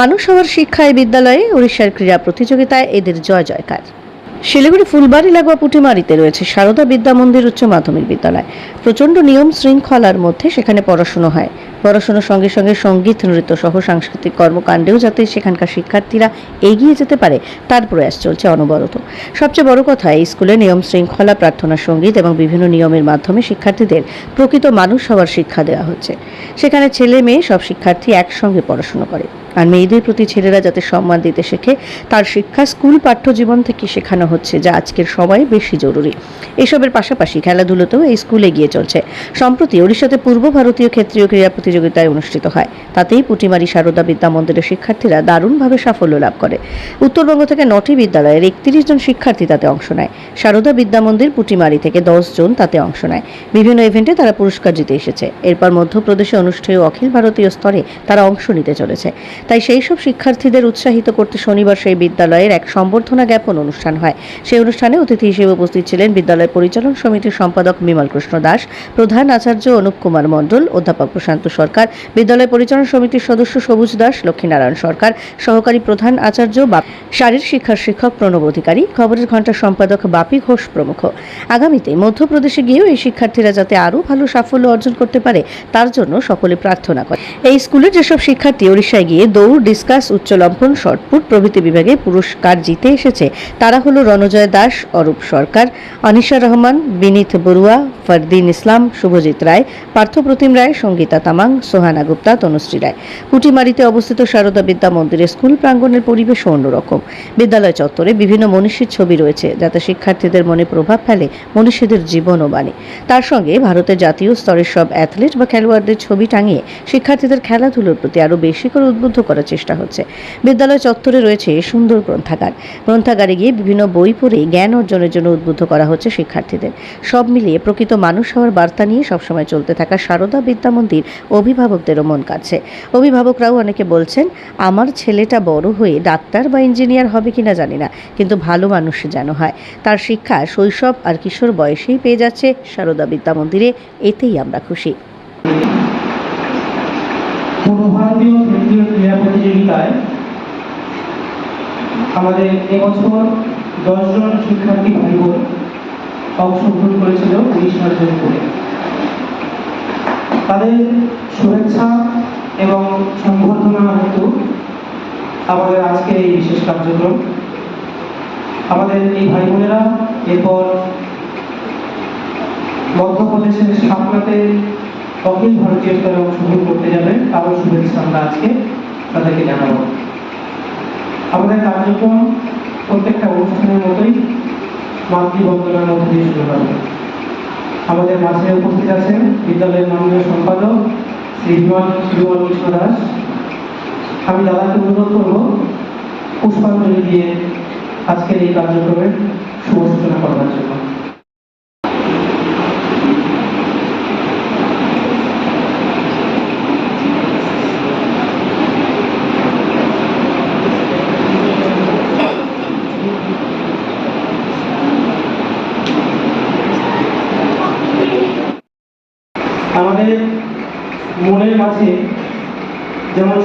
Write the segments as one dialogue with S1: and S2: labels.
S1: মানুষ হওয়ার শিক্ষা এই বিদ্যালয়ে উড়িষ্যার ক্রীড়া প্রতিযোগিতায় এদের জয় জয়কার। শিলিগুড়ি ফুলবাড়ি লাগোয়া পুটিমারিতে রয়েছে সারদা বিদ্যা মন্দির উচ্চ মাধ্যমিক বিদ্যালয়। প্রচণ্ড নিয়ম শৃঙ্খলার মধ্যে সেখানে পড়াশুনো হয়। পড়াশোনার সঙ্গে সঙ্গে সংগীত, নৃত্য সহ সাংস্কৃতিক কর্মকাণ্ডেও যাতে সেখানকার শিক্ষার্থীরা এগিয়ে যেতে পারে, তার প্রয়াস চলছে অনবরত। সবচেয়ে বড় কথা, এই স্কুলে নিয়ম শৃঙ্খলা, প্রার্থনা সংগীত এবং বিভিন্ন নিয়মের মাধ্যমে শিক্ষার্থীদের প্রকৃত মানুষ হওয়ার শিক্ষা দেওয়া হচ্ছে। সেখানে ছেলে মেয়ে সব শিক্ষার্থী একসঙ্গে পড়াশুনো করে। আর মেয়েদের প্রতি ছেলেরা যাতে সম্মান দিতে শেখে, তার শিক্ষা, স্কুল, পাঠ্যজীবন থেকে শেখানো হচ্ছে, যা আজকের সময়ে বেশি জরুরি। এসবের পাশাপাশি খেলাধুলোতেও এই স্কুল এগিয়ে চলছে। সম্প্রতি ওড়িশাতে পূর্ব ভারতীয় ক্ষেত্রীয় ক্রীড়া প্রতিযোগিতায় অনুষ্ঠিত হয়। তাতেই পুটিমারি সারদা বিদ্যা মন্দিরের শিক্ষার্থীরা দারুণভাবে সাফল্য লাভ করে। উত্তরবঙ্গ থেকে নটি বিদ্যালয়ের একত্রিশ জন শিক্ষার্থী তাতে অংশ নেয়। সারদা বিদ্যা মন্দির পুটিমারি থেকে দশ জন তাতে অংশ নেয়। বিভিন্ন ইভেন্টে তারা পুরস্কার জিতে এসেছে। এরপর মধ্যপ্রদেশে অনুষ্ঠেয় অখিল ভারতীয় স্তরে তারা অংশ নিতে চলেছে। তাই সেই সব শিক্ষার্থীদের উৎসাহিত করতে শনিবার সেই বিদ্যালয়ের এক সম্বর্ধনা জ্ঞাপন অনুষ্ঠান হয়। সেই অনুষ্ঠানে অতিথি হিসেবে উপস্থিত ছিলেন বিদ্যালয় পরিচালন সমিতির সম্পাদক বিমল কৃষ্ণ দাস, প্রধান আচার্য অনুপ কুমার মণ্ডল, অধ্যাপক প্রশান্ত সরকার, বিদ্যালয় পরিচালন সমিতির সদস্য সবুজ দাস, লক্ষ্মীনারায়ণ সরকার, সহকারী প্রধান আচার্য বা শারীর শিক্ষার শিক্ষক প্রণব অধিকারী, খবরের ঘণ্টার সম্পাদক বাপি ঘোষ প্রমুখ। আগামীতে মধ্যপ্রদেশে গিয়েও এই শিক্ষার্থীরা যাতে আরও ভালো সাফল্য অর্জন করতে পারে, তার জন্য সকলে প্রার্থনা করে। এই স্কুলের যেসব শিক্ষার্থী ওড়িশায় গিয়ে দৌড়, ডিসকাস উচ্চলম্ফন শটপুট প্রভৃতি বিভাগে পুরস্কার জিতে এসেছে। তারা হলো রণজয় দাস, অরূপ সরকার, অনিশা রহমান, বিনীত বড়ুয়া, ফরদিন ইসলাম, শুভজিৎ রায় পার্থপ্রতিম রায়, সঙ্গীতা তামাং, সোহানা গুপ্তা, তনুশ্রী রায়। পুটিমারিতে অবস্থিত সারদা বিদ্যা মন্দিরের স্কুল প্রাঙ্গণের পরিবেশ অন্যরকম। বিদ্যালয় চত্বরে বিভিন্ন মনীষীর ছবি রয়েছে, যাতে শিক্ষার্থীদের মনে প্রভাব ফেলে, মনীষীদের জীবন ও বাণী। তার সঙ্গে ভারতের জাতীয় স্তরের সব অ্যাথলিট বা খেলোয়াড়দের ছবি টাঙিয়ে, শিক্ষার্থীদের খেলাধুলোর প্রতি আরও বেশি করে উদ্বুদ্ধ করার চেষ্টা হচ্ছে। বিদ্যালয় চত্বরে রয়েছে সুন্দর গ্রন্থাগার। গ্রন্থাগারে গিয়ে বিভিন্ন বই পড়ে জ্ঞান অর্জনের জন্য উদ্বুদ্ধ করা হচ্ছে শিক্ষার্থীদের। সব মিলিয়ে প্রকৃত মানুষ হওয়ার বার্তা নিয়ে সবসময় চলতে থাকা সারদা বিদ্যা মন্দির অভিভাবকদেরও মন কাটছে অভিভাবকরাও অনেকে বলছেন, আমার ছেলেটা বড় হয়ে ডাক্তার বা ইঞ্জিনিয়ার হবে কিনা জানি না, কিন্তু ভালো মানুষ যেন হয়। তার শিক্ষা শৈশব আর কিশোর বয়সেই পেয়ে যাচ্ছে সারদা বিদ্যা মন্দিরে, এতেই আমরা খুশি।
S2: পূর্ব কেন্দ্রীয় ক্রীড়া প্রতিযোগিতায় আমাদের এবছর দশজন শিক্ষার্থী ভাই অংশগ্রহণ করেছিল উড়িষ্যার জয়পুরে তাদের শুভেচ্ছা এবং সংবর্ধনা হেতু আমাদের আজকে এই বিশেষ কার্যক্রম। আমাদের এই ভাই বোনেরা এরপর মধ্যপ্রদেশের সাপনাতে অখিল ভারতীয় স্তরে অংশগ্রহণ করতে যাবেন। তারও শুভেচ্ছা আমরা আজকে তাদেরকে জানাব। আমাদের কার্যক্রম প্রত্যেকটা অনুষ্ঠানের মতোই মাতৃবন্দনার মধ্যে দিয়ে শুরু হবে। আমাদের মাঝে উপস্থিত আছেন বিদ্যালয়ের মাননীয় সম্পাদক শ্রী বিমান বিমল কৃষ্ণ দাস। আমি দাদাকে অনুরোধ করব, পুষ্পাঞ্জলি দিয়ে আজকের এই কার্যক্রমের শুভ সূচনা করবার জন্য আমাদের মনের মাঝে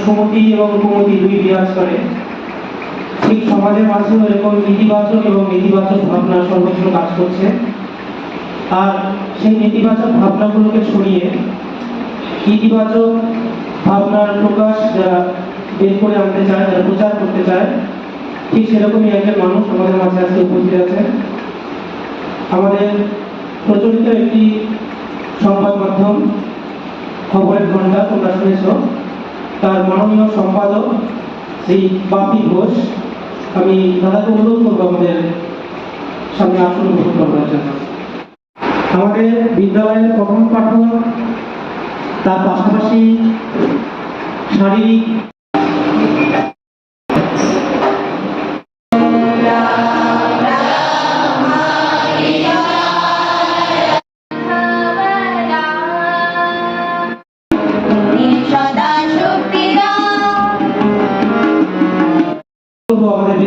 S2: সুমতি এবং কুমতি দুই বিরাজ করে। ঠিক সমাজের মাঝেও এরকম ইতিবাচক এবং নেতিবাচক ভাবনা সর্বত্র কাজ করছে, আর সেই নেতিবাচক ভাবনাগুলোকে ছড়িয়ে ইতিবাচক ভাবনার প্রকাশ যারা বের করে আনতে চায়, যারা প্রচার করতে চায়, ঠিক সেরকমই একজন মানুষ আমাদের মাঝে আজকে উপস্থিত আছেন আমাদের প্রচলিত একটি সংবাদ মাধ্যম, খবরের ঘণ্টা তোমরা শুনেছ। তার মাননীয় সম্পাদক শ্রী বাপি ঘোষ। আমি দাদাকে অনুরোধ করব আমাদের সামনে আসন গ্রহণ জন্য। আমাদের বিদ্যালয়ের পঠন পাঠন তার পাশাপাশি শারীরিক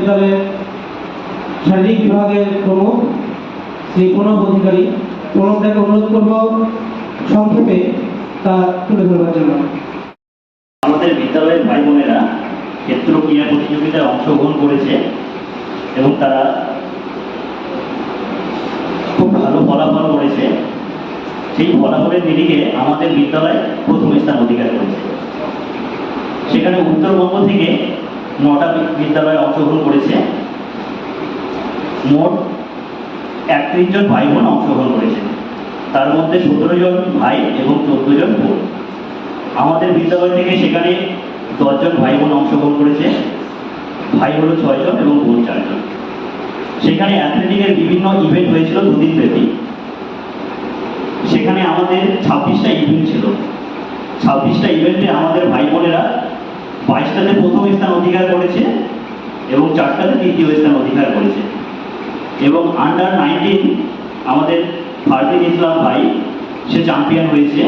S2: করব আমাদের বিদ্যালয়ের শারীরিক বিভাগের প্রমুখ শ্রী প্রণব অধিকারী প্রণবদাকে অনুরোধ করব সংক্ষেপে তা তুলে ধরবার জন্য।
S3: আমাদের বিদ্যালয়ের ভাই বোনেরা ক্ষেত্র ক্রীড়া প্রতিযোগিতায় অংশগ্রহণ করেছে এবং তারা খুব ভালো ফলাফল করেছে। সেই ফলাফলের নিরিখে আমাদের বিদ্যালয় প্রথম স্থান অধিকার করেছে। সেখানে উত্তরবঙ্গ থেকে নটা বিদ্যালয়ে অংশগ্রহণ করেছে। মোট একত্রিশ জন ভাই বোন অংশগ্রহণ করেছে। তার মধ্যে সতেরো জন ভাই এবং চোদ্দ জন বোন। আমাদের বিদ্যালয় থেকে সেখানে দশজন ভাই বোন অংশগ্রহণ করেছে। ভাই হলো ছয়জন এবং বোন চারজন সেখানে অ্যাথলেটিকের বিভিন্ন ইভেন্ট হয়েছিল, দুদিন ব্যাপী। সেখানে আমাদের ছাব্বিশটা ইভেন্ট ছিল। ছাব্বিশটা ইভেন্টে আমাদের ভাই বোনেরা বাইশটাতে প্রথম স্থান অধিকার করেছে এবং চারটাতে তৃতীয় স্থান অধিকার করেছে। এবং আন্ডার নাইনটিন আমাদের ফারদিন ইসলাম ভাই, সে চ্যাম্পিয়ন হয়েছে।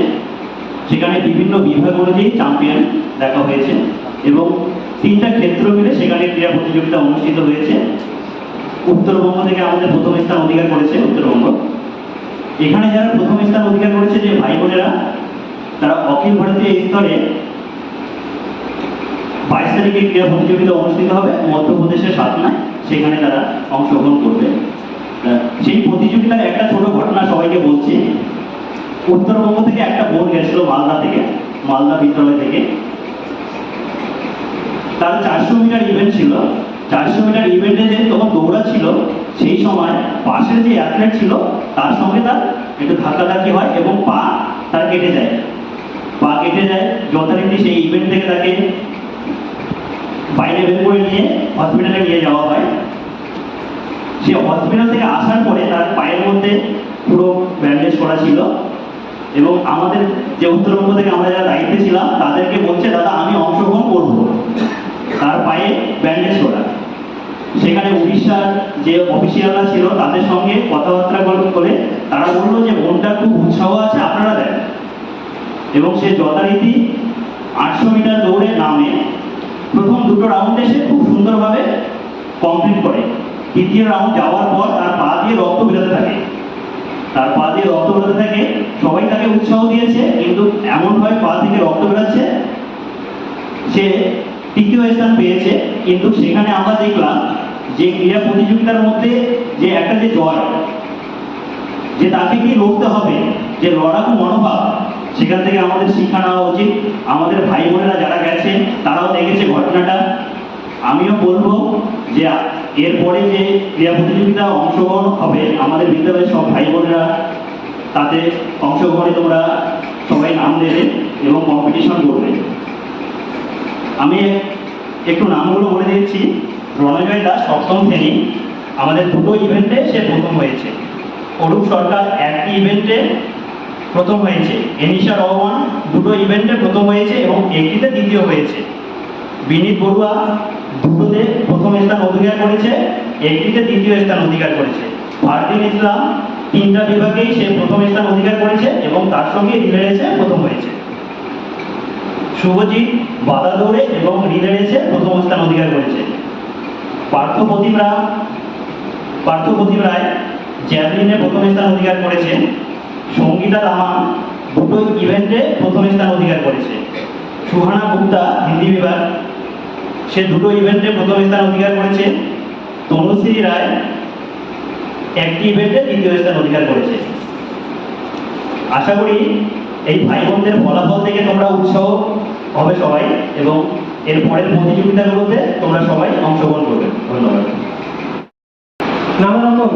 S3: সেখানে বিভিন্ন বিভাগ অনুযায়ী চ্যাম্পিয়ন দেখা হয়েছে এবং তিনটা ক্ষেত্র মিলে সেখানে ক্রীড়া প্রতিযোগিতা অনুষ্ঠিত হয়েছে। উত্তরবঙ্গ থেকে আমাদের প্রথম স্থান অধিকার করেছে উত্তরবঙ্গ। এখানে যারা প্রথম স্থান অধিকার করেছে, যে ভাই বোনেরা, তারা অখিল ভারতীয় স্তরে বাইশ তারিখে ক্রীড়া প্রতিযোগিতা অনুষ্ঠিত হবে, মধ্যপ্রদেশের সাতনায় সেখানে তারা অংশগ্রহণ করবে। সেই প্রতিযোগিতার একটা ছোট ঘটনা সবাইকে বলছি। উত্তরবঙ্গ থেকে একটা বোন গেছিল মালদা থেকে, মালদা বিদ্যালয় থেকে। তার চারশো মিটার ইভেন্ট ছিল। চারশো মিটার ইভেন্টে যে তখন দৌড়া ছিল, সেই সময় পাশের যে অ্যাথলেট ছিল, তার সঙ্গে তার একটু ধাক্কাধাক্কি হয় এবং পা তার কেটে যায়। পা কেটে যায়, যথারীতি সেই ইভেন্ট থেকে তাকে বাইরে বের করে নিয়ে হসপিটালে নিয়ে যাওয়া হয়। সে হসপিটাল থেকে আসার পরে তার পায়ের মধ্যে পুরো ব্যান্ডেজ করা ছিল এবং আমাদের যে উত্তরবঙ্গ থেকে আমরা যারা দায়িত্বে ছিলাম, তাদেরকে বলছে, দাদা, আমি অংশগ্রহণ করব। তার পায়ে ব্যান্ডেজ করা। সেখানে উড়িষ্যার যে অফিসিয়ালরা ছিল, তাদের সঙ্গে কথাবার্তা করে তারা বলল যে মনটা খুব উৎসাহ আছে, আপনারা দেন। এবং সে যথারীতি আটশো মিটার দৌড়ে নামে। প্রথম দুটো রাউন্ডে সে খুব সুন্দরভাবে কমপ্লিট করে। দ্বিতীয় রাউন্ড যাওয়ার পর তার পা দিয়ে রক্ত বেরোতে থাকে। তার পা দিয়ে রক্ত বেরোতে থাকে, সবাই তাকে উৎসাহ দিয়েছে, কিন্তু এমনভাবে পা থেকে রক্ত বেরোচ্ছে, সে তৃতীয় স্থান পেয়েছে। কিন্তু সেখানে আমরা দেখলাম যে ক্রীড়া প্রতিযোগিতার মধ্যে যে একটা যে জয়, যে তাকে কি লড়তে হবে, যে লড়াকু মনোভাব সেখান থেকে আমাদের শিক্ষা নেওয়া উচিত। আমাদের ভাই বোনেরা যারা গেছে, তারাও দেখেছে ঘটনাটা। আমিও বলব যে, এরপরে যে ক্রীড়া প্রতিযোগিতা অংশগ্রহণ হবে, আমাদের বিদ্যালয়ের সব ভাই বোনেরা তাতে অংশগ্রহণে তোমরা সবাই নাম দেবে এবং কম্পিটিশন করবে। আমি একটু নামগুলো বলে দিচ্ছি রণজয় দাস সপ্তম শ্রেণি। আমাদের দুটো ইভেন্টে সে প্রথম হয়েছে। অরূপ সরকার একটি ইভেন্টে প্রথম হয়েছে। এনিশা রহমান দুটো ইভেন্টে প্রথম হয়েছে এবং একটিতে দ্বিতীয় হয়েছে। বিনীত বড়ুয়া দুটোতে প্রথম স্থান অধিকার করেছে, একটিতে দ্বিতীয় স্থান অধিকার করেছে। ফারদিন ইসলাম তিনটা বিভাগেই সে প্রথম স্থান অধিকার করেছে এবং তার সঙ্গে রিলে রেসে প্রথম হয়েছে। শুভজিৎ বাধা দৌড়ে এবং রিলে রেসে প্রথম স্থান অধিকার করেছে। পার্থ প্রতিম রায়, পার্থ প্রতিম রায় জ্যাভলিনে প্রথম স্থান অধিকার করেছে সঙ্গীতা রামা দুটো ইভেন্টে প্রথম স্থান অধিকার করেছে। সুহানা গুপ্তা হিন্দি বিভাগ, সে দুটো ইভেন্টে প্রথম স্থান অধিকার করেছে। তনুশ্রী রায় একটি ইভেন্টে তৃতীয় স্থান অধিকার করেছে। আশা করি এই ভাই বোনদের ফলাফল থেকে তোমরা উৎসাহ হবে সবাই এবং এর পরের প্রতিযোগিতাগুলোতে তোমরা সবাই অংশগ্রহণ করবে। ধন্যবাদ।
S2: নানা রকম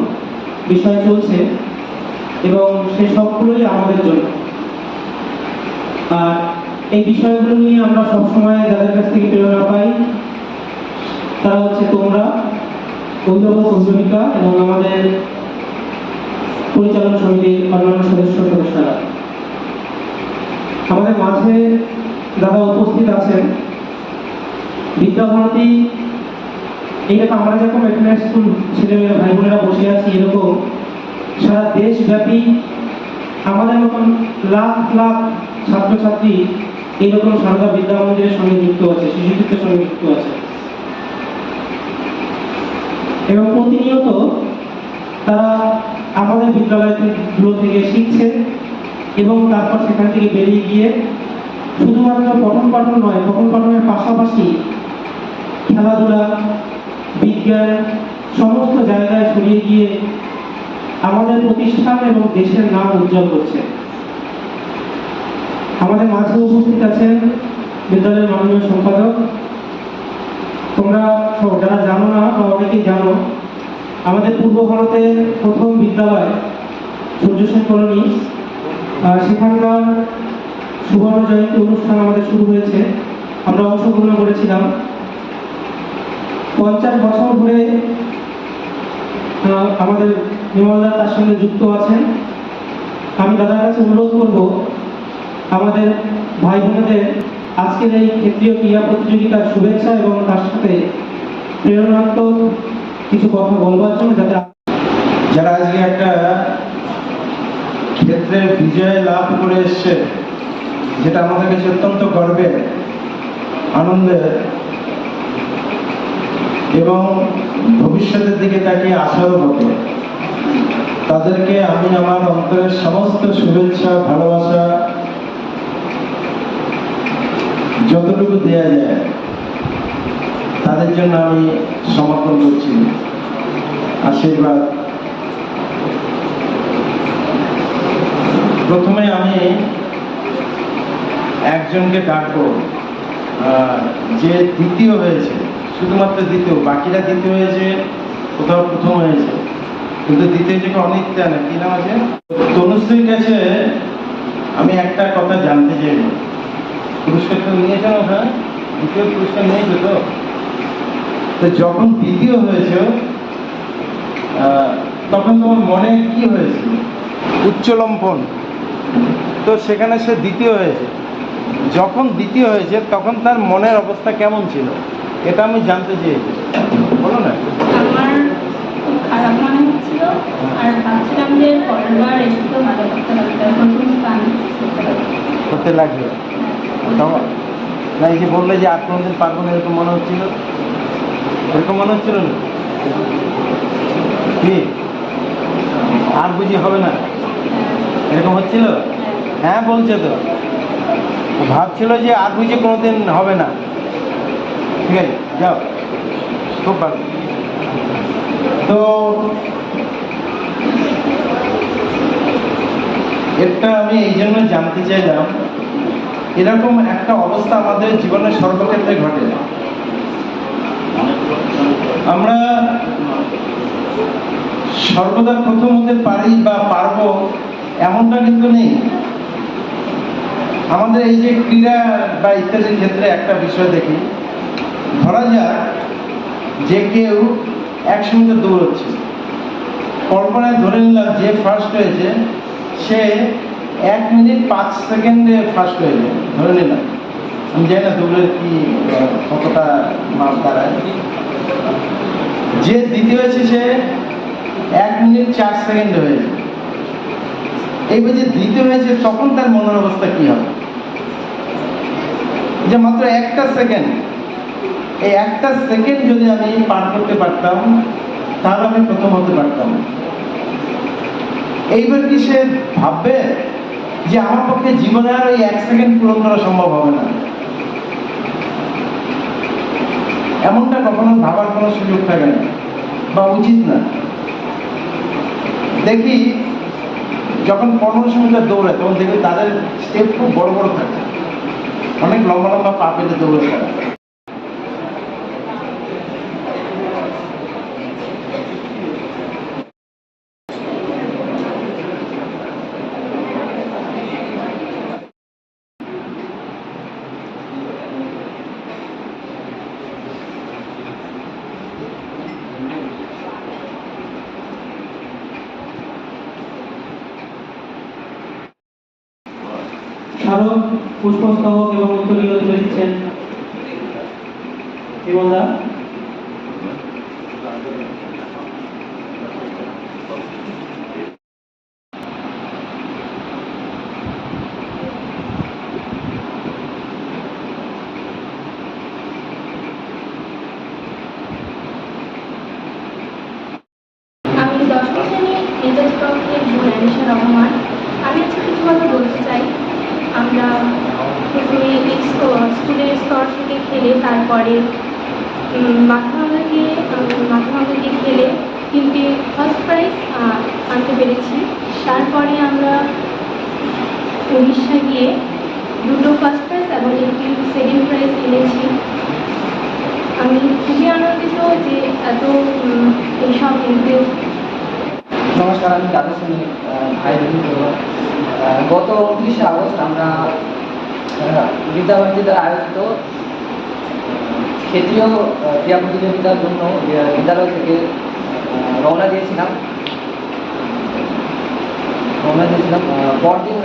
S2: বিষয় চলছে। এবং সে সবগুলোই আমাদের জন্য। আর এই বিষয়গুলো নিয়ে আমরা সবসময় যাদের কাছ থেকে প্রেরণা পাই, তারা হচ্ছে তোমরা অভিভাবক অভিভাবিকা এবং আমাদের পরিচালন সমিতির অন্যান্য সদস্য সদস্যরা। আমাদের মাঝে যারা উপস্থিত আছেন, বিদ্যাভারতী এইরকম আমরা যখন এখানে স্কুল ছেলেমেয়েরা ভাই বোনেরা বসে আছি, এরকম সারা দেশব্যাপী আমাদের মতন লাখ লাখ ছাত্রছাত্রী এইরকম সারদা বিদ্যা মন্দিরের সঙ্গে যুক্ত আছে শিশু শিক্ষার সঙ্গে যুক্ত আছে। এবং প্রতিনিয়ত তারা আমাদের বিদ্যালয়গুলো থেকে শিখছে এবং তারপর সেখান থেকে বেরিয়ে গিয়ে শুধুমাত্র পঠন পাঠন নয়, পঠন পাঠনের পাশাপাশি খেলাধুলা, বিজ্ঞান, সমস্ত জায়গায় ছড়িয়ে গিয়ে আমাদের প্রতিষ্ঠান এবং দেশের নাম উজ্জ্বল করছে। আমাদের মাঝে উপস্থিত আছেন বিদ্যালয়ের মাননীয় সম্পাদক। তোমরা যারা জানো না বা অনেকেই জানো, আমাদের পূর্ব ভারতের প্রথম বিদ্যালয় সূর্যসেন কলোনি। সেখানকার সুবর্ণ জয়ন্তী অনুষ্ঠান আমাদের শুরু হয়েছে। আমরা অংশগ্রহণ করেছিলাম। পঞ্চাশ বছর ধরে আমাদের নির্মলদা তার সঙ্গে যুক্ত আছেন। আমি দাদার কাছে অনুরোধ করব, আমাদের ভাই বোনেদের আজকের এই ক্ষেত্রীয় ক্রীড়া প্রতিযোগিতার শুভেচ্ছা এবং তার সাথে প্রেরণাত্মক কিছু কথা বলবার জন্য যাতে
S4: যারা আজকে একটা ক্ষেত্রে বিজয় লাভ করে এসছে, যেটা আমাদের কাছে অত্যন্ত গর্বের, আনন্দের এবং ভবিষ্যতের দিকে তাকিয়ে আশারও বটে। তাদেরকে আমি আমার অন্তরের সমস্ত শুভেচ্ছা, ভালোবাসা যতটুকু দেয়া যায়, তাদের জন্য আমি সমর্পণ করছি। আশীর্বাদ। প্রথমে আমি একজনকে ডাকবো। যে দ্বিতীয় হয়েছে শুধুমাত্র দ্বিতীয় বাকিরা দ্বিতীয় হয়েছে কোথাও প্রথম হয়েছে কিন্তু দ্বিতীয় থেকে অনিত্যা না কি নাম আছে? তনুশ্রীর কাছে আমি একটা কথা জানতে চাই। পুরস্কার তো নিয়েছে না ওটা দ্বিতীয় পুরস্কার নিয়েছে তো। তো যখন দ্বিতীয় হয়েছে তখন তোমার মনে কি হয়েছিল উচ্চলম্পন তো সেখানে সে দ্বিতীয় হয়েছে। যখন দ্বিতীয় হয়েছে তখন তার মনের অবস্থা কেমন ছিল? এটা আমি জানতে চেয়েছি। বলো না।
S5: আমার খুব খারাপ মনে হচ্ছিল। আর ভাবছিলাম যে পরের বার এসে তো ভালো করতে হবে তখন করতে
S4: লাগবে। না এই যে বললে যে আর কোনোদিন পারব না এরকম মনে হচ্ছিল? এরকম মনে হচ্ছিল না? কি? আর বুঝি হবে না? এরকম হচ্ছিল? হ্যাঁ বলছে তো। ভাবছিল যে আর বুঝি কোনোদিন হবে না। আছে যাও। খুব ভালো। তো, এটা আমি এই জন্য জানতে চাইলাম, এরকম একটা অবস্থা আমাদের জীবনের সর্বক্ষেত্রে ঘটে। আমরা সর্বদা প্রথম হতে পারি বা পারব এমনটা কিন্তু নেই। আমাদের এই যে ক্রীড়া বা ইত্যাদির ক্ষেত্রে একটা বিষয় দেখি ধরা যাক যে কেউ একসঙ্গে দৌড়চ্ছে। কল্পনায় ধরে নিলাম যে ফার্স্ট হয়েছে, সে এক মিনিট পাঁচ সেকেন্ডে ফার্স্ট হয়ে যায়। ধরে নিলাম। আমি জানি না দৌড়ের কি, কতটা মাপ দাঁড়ায়। যে দ্বিতীয় হয়েছে, সে এক মিনিট চার সেকেন্ডে হয়েছে এইবার যে দ্বিতীয় হয়েছে, তখন তার মনের অবস্থা কি হবে? যে মাত্র একটা সেকেন্ড এই একটা সেকেন্ড যদি আমি পার করতে পারতাম, তাহলে আমি প্রথম হতে পারতাম। এইবার কি সে ভাববে যে আমার পক্ষে জীবনে আর ওই এক সেকেন্ড পূরণ করা সম্ভব হবে না? এমনটা কখনো ভাবার কোনো সুযোগ থাকে না, বা উচিত না। দেখি, যখন পনেরো মিটার দৌড়ায় তখন দেখি তাদের স্টেপ খুব বড় বড় থাকে। অনেক লম্বা লম্বা পা পেতে দৌড়ে তারা
S2: পুষ্পস্তবক এবং উত্তরীয় দিচ্ছেন বিমলদা
S5: আমি দশম শ্রেণি মেজাজ কলেজের জুনানিশা রহমান আমি আজকে কিছু কথা বলতে চাই স্কুলের স্তর খেলে তারপরে মাথা মাথা ভাঙাকে খেলে তিনটে ফার্স্ট প্রাইজ আনতে পেরেছি। তারপরে আমরা উড়িষ্যা গিয়ে দুটো ফার্স্ট প্রাইজ এবং একটি সেকেন্ড প্রাইজ এনেছি। আমি খুবই আনন্দিত যে এত এইসব ইন্টারেস্ট
S6: নমস্কার, আমি দাদা শ্রেণি ভাই গত উনত্রিশে আগস্ট আমরা বিদ্যাভারতী দ্বারা আয়োজিত ক্ষেত্রীয় ক্রীড়া প্রতিযোগিতার জন্য বিদ্যালয় থেকে রওনা দিয়েছিলাম। রওনা দিয়েছিলাম পরদিন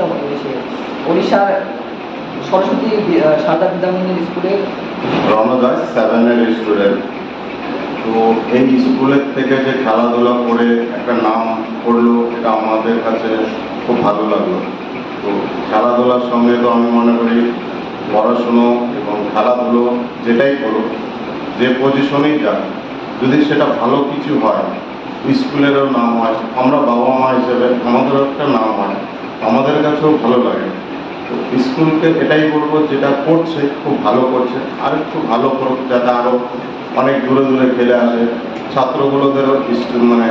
S6: উড়িষ্যার সরস্বতী সারদা বিদ্যামন্দির স্কুলে।
S7: রওনা দাস সেভেনের স্টুডেন্ট তো এই স্কুলের থেকে যে খেলাধুলা করে একটা নাম করল, এটা আমাদের কাছে খুব ভালো লাগল। তো খেলাধুলার সঙ্গে তো আমি মনে করি পড়াশুনো এবং খেলাধুলো যেটাই করো যে পজিশনেই যাক, যদি সেটা ভালো কিছু হয়, স্কুলেরও নাম হয়, আমরা বাবা মা হিসেবে আমাদেরও একটা নাম হয়, আমাদের কাছেও ভালো লাগে। তো স্কুলকে এটাই বলব, যেটা করছে খুব ভালো করছে, আর একটু ভালো করুক, যাতে আরও অনেক দূরে দূরে খেলে আসে। ছাত্রগুলোদেরও মানে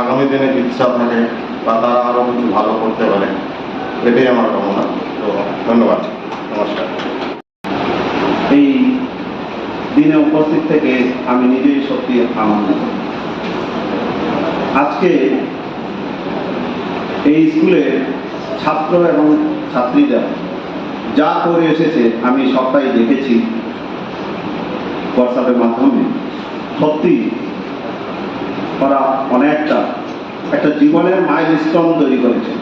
S7: আগামী দিনে ইচ্ছা থাকে বা তারা আরও কিছু ভালো করতে পারে। এটাই আমার কামনা। তো ধন্যবাদ। নমস্কার।
S8: এই দিনে উপস্থিত থেকে আমি নিজেই সত্যি আনন্দিত। আজকে এই স্কুলে ছাত্র এবং ছাত্রীরা যা করে এসেছে আমি সবটাই দেখেছি হোয়াটসঅ্যাপের মাধ্যমে। সত্যি ওরা অনেকটা একটা জীবনের মাইল স্টোন তৈরি করেছে।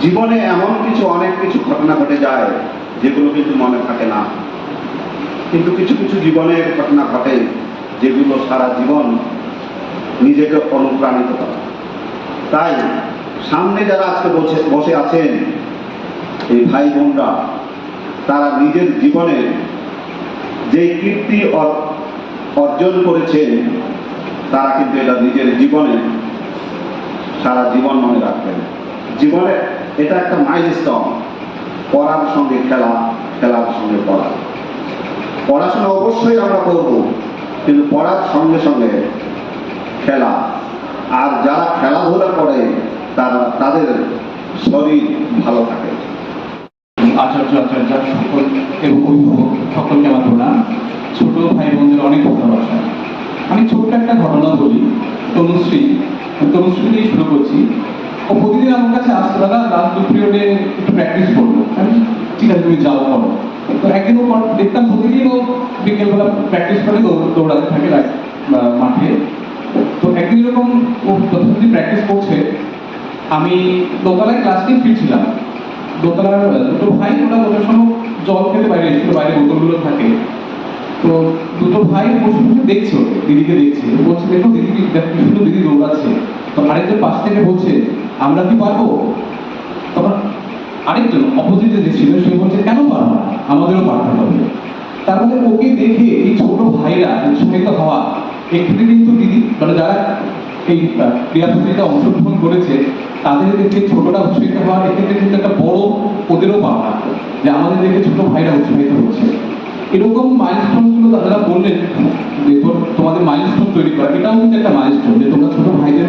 S8: জীবনে এমন কিছু, অনেক কিছু ঘটনা ঘটে যায় যেগুলো কিন্তু মনে থাকে না। কিন্তু কিছু কিছু জীবনের ঘটনা ঘটে যেগুলো সারা জীবন নিজেকে অনুপ্রাণিত করে। তাই সামনে যারা আজকে বসে বসে আছেন, এই ভাই বোনরা, তারা নিজের জীবনে যে কীর্তি অর- অর্জন করেছেন, তারা কিন্তু এটা নিজের জীবনে সারা জীবন মনে রাখবেন। জীবনে এটা একটা মাইলস্টোন পড়ার সঙ্গে খেলা, খেলার সঙ্গে পড়া। পড়াশোনা অবশ্যই আমরা করব, কিন্তু পড়ার সঙ্গে সঙ্গে খেলা। আর যারা খেলাধুলা করে, তারা, তাদের শরীর ভালো থাকে।
S9: আচার্য আচার্য সকল এবং অভিভাবক, সকলকে আমার প্রণাম। ছোট ভাই বোনদের অনেক ভালোবাসা। আমি ছোট্ট একটা ঘটনা বলি। তনুশ্রী তনুশ্রী শুরু করছি। ও প্রতিদিন আমার কাছে আসতো দাদা রাত দু পিরিয়ডে একটু প্র্যাকটিস করব। ঠিক আছে, তুমি যাও, করো। তো একদিন ও দেখতাম প্রতিদিন ও বিকেলবেলা প্র্যাকটিস করে দৌড়- দৌড়াতে থাকে মাঠে। তো একদিন এরকম ও যথাযথ প্র্যাকটিস করছে। আমি দোতলায় ক্লাস নিয়ে ফিরছিলাম দোতলার দুটো ভাই ওরা ওদের সঙ্গে জল খেতে বাইরে এসেছিল, বাইরে বোতলগুলো থাকে। তো দুটো ভাই বসে বসে দেখছে দিদিকে দেখছে। বলছে, দেখো, দিদি দেখো দিদি দৌড়াচ্ছে। তো আরেকজন পাশ থেকে বলছে আমরা কি পারব? তখন আরেকজন অপোজিটে যে ছিল, সে বলছে, কেন পারব আমাদেরও পারতে হবে। তার মানে ওকে দেখে এই ছোট ভাইরা উৎসাহিত হওয়া একটু কিন্তু দিদি মানে যারা এই ক্রীড়া অংশগ্রহণ করেছে, তাদের দেখে ছোটরা উৎসাহিত হওয়ার এক্ষেত্রে কিন্তু একটা বড় ওদেরও পাওয়া যে আমাদের দেখে ছোট ভাইরা উৎসাহিত হচ্ছে। এরকম মাইলস্টোনগুলো দাদারা বললেন, যে তোমাদের মাইলস্টোন তৈরি করা, এটাও কিন্তু একটা মাইলস্টোন যে তোমরা ছোট ভাইদের